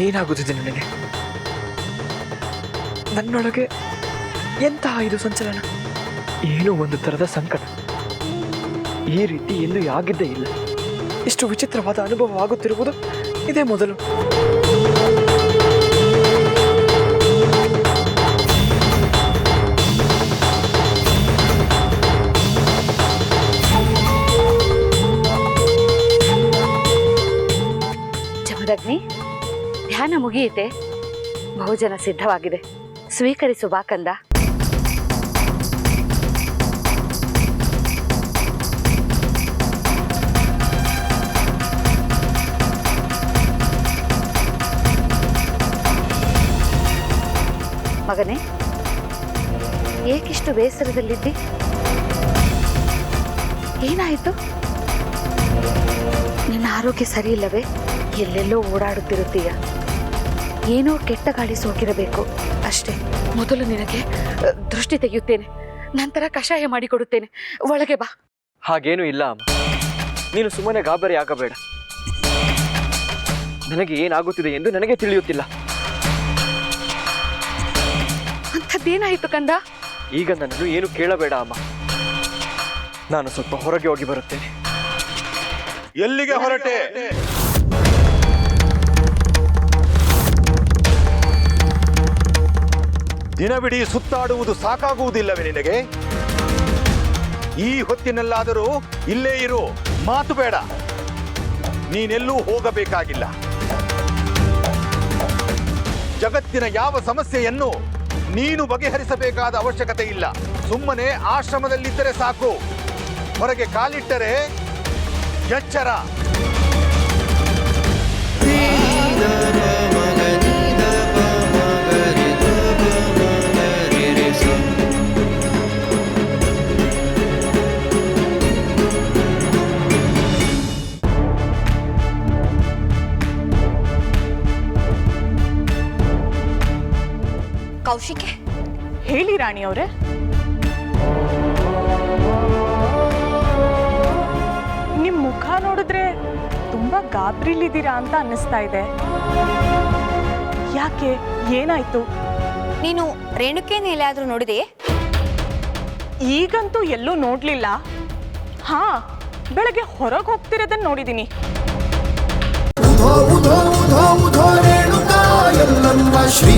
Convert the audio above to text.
ಏನಾಗುತ್ತಿದೆ ನನಗೆ ನನ್ನೊಳಗೆ ಎಂತಹ ಇದು ಸಂಚಲನ? ಏನೋ ಒಂದು ತರದ ಸಂಕಟ. ಈ ರೀತಿ ಎಲ್ಲೂ ಆಗಿದ್ದೇ ಇಲ್ಲ. ಇಷ್ಟು ವಿಚಿತ್ರವಾದ ಅನುಭವ ಆಗುತ್ತಿರುವುದು ಇದೇ ಮೊದಲು. ಧ್ಯಾನ ಮುಗಿಯಿತೆ ಬಹುಜನ ಸಿದ್ಧವಾಗಿದೆ. ಸ್ವೀಕರಿಸು ಬಾ ಕಂದ. ಮಗನೇ, ಏಕಿಷ್ಟು ಬೇಸರದಲ್ಲಿದ್ದಿ? ಏನಾಯಿತು? ನಿನ್ನ ಆರೋಗ್ಯ ಸರಿ ಇಲ್ಲವೇ ಎಲ್ಲೆಲ್ಲೋ ಓಡಾಡುತ್ತಿರುತ್ತೀಯ? ಏನೋ ಕೆಟ್ಟ ಗಾಳಿ ಸೋಕಿರಬೇಕು. ಅಷ್ಟೇ. ಮೊದಲು ನಿನಗೆ ದೃಷ್ಟಿ ತೆಗೆಯುತ್ತೇನೆ. ನಂತರ ಕಷಾಯ ಮಾಡಿಕೊಡುತ್ತೇನೆ. ಒಳಗೆ ಬಾ. ಹಾಗೇನೂ ಇಲ್ಲ ಅಮ್ಮ. ನೀನು ಸುಮ್ಮನೆ ಗಾಬರಿ ಆಗಬೇಡ. ನನಗೆ ಏನಾಗುತ್ತಿದೆ ಎಂದು ನನಗೆ ತಿಳಿಯುತ್ತಿಲ್ಲ. ಅಂಥದ್ದೇನಾಯಿತು ಕಂದ? ಈಗ ನನ್ನನ್ನು ಏನು ಕೇಳಬೇಡ ಅಮ್ಮ. ನಾನು ಸ್ವಲ್ಪ ಹೊರಗೆ ಹೋಗಿ ಬರುತ್ತೇನೆ. ಎಲ್ಲಿಗೆ ಹೊರಟೆ? ದಿನವಿಡೀ ಸುತ್ತಾಡುವುದು ಸಾಕಾಗುವುದಿಲ್ಲವೇ ನಿನಗೆ? ಈ ಹೊತ್ತಿನಲ್ಲಾದರೂ ಇಲ್ಲೇ ಇರು. ಮಾತು ಬೇಡ. ನೀನೆಲ್ಲೂ ಹೋಗಬೇಕಾಗಿಲ್ಲ. ಜಗತ್ತಿನ ಯಾವ ಸಮಸ್ಯೆಯನ್ನು ನೀನು ಬಗೆಹರಿಸಬೇಕಾದ ಅವಶ್ಯಕತೆ ಇಲ್ಲ. ಸುಮ್ಮನೆ ಆಶ್ರಮದಲ್ಲಿದ್ದರೆ ಸಾಕು. ಹೊರಗೆ ಕಾಲಿಟ್ಟರೆ ಎಚ್ಚರ. ಕೌಶಿಕೆ. ಹೇಳಿ ರಾಣಿ ಅವರೇ. ನಿಮ್ಮ ಮುಖ ನೋಡಿದ್ರೆ ತುಂಬಾ ಗಾಬ್ರಿಲಿದ್ದೀರಾ ಅಂತ ಅನ್ನಿಸ್ತಾ ಇದೆ. ಯಾಕೆ? ಏನಾಯ್ತು? ನೀನು ರೇಣುಕೇನ ಎಲ್ಲಾದರೂ ನೋಡಿದೆ? ಈಗಂತೂ ಎಲ್ಲೂ ನೋಡ್ಲಿಲ್ಲ. ಹಾ ಬೆಳಗ್ಗೆ ಹೊರಗೆ ಹೋಗ್ತಿರೋದನ್ನ ನೋಡಿದ್ದೀನಿ ಶ್ರೀ